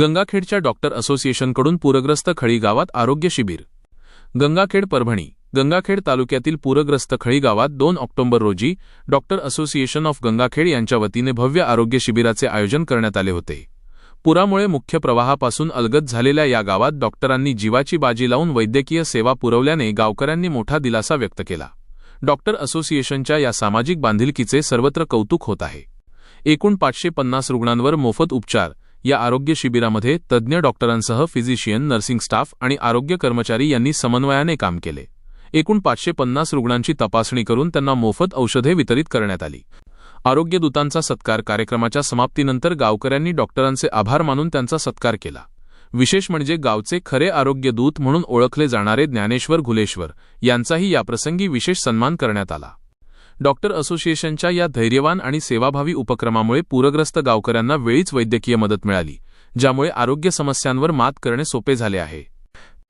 गंगाखेडच्या doctor असोसिएशनकडून पूरग्रस्त खळी गावात आरोग्य शिबिर. गंगाखेड परभणी गंगाखेड तालुक्यातील पूरग्रस्त खळी गावात दोन ऑक्टोबर रोजी डॉक्टर असोसिएशन ऑफ गंगाखेड यांच्या वतीने भव्य आरोग्य शिबिराचे आयोजन करण्यात आले होते. पुरामुळे मुख्य प्रवाहापासून अलगत झालेल्या या गावात डॉक्टरांनी जीवाची बाजी लावून वैद्यकीय सेवा पुरवल्याने गावकऱ्यांनी मोठा दिलासा व्यक्त केला. डॉक्टर असोसिएशनच्या या सामाजिक बांधिलकीचे सर्वत्र कौतुक होत आहे. एकूण पाचशे पन्नास रुग्णांवर मोफत उपचार या आरोग्य शिबिरामध्ये तज्ज्ञ डॉक्टरांसह फिजिशियन नर्सिंग स्टाफ आणि आरोग्य कर्मचारी यांनी समन्वयाने काम केले. एकूण पाचशे पन्नास रुग्णांची तपासणी करून त्यांना मोफत औषधे वितरित करण्यात आली. आरोग्य दूतांचा सत्कार कार्यक्रमाच्या समाप्तीनंतर गावकऱ्यांनी डॉक्टरांचे आभार मानून त्यांचा सत्कार केला. विशेष म्हणजे गावचे खरे आरोग्य दूत म्हणून ओळखले जाणारे ज्ञानेश्वर घुलेश्वर यांचाही याप्रसंगी विशेष सन्मान करण्यात आला. डॉक्टर असोसिएशनच्या या धैर्यवान आणि सेवाभावी उपक्रमामुळे पूरग्रस्त गावकऱ्यांना वेळीच वैद्यकीय मदत मिळाली ज्यामुळे आरोग्य समस्यांवर मात करणे सोपे झाले आहे.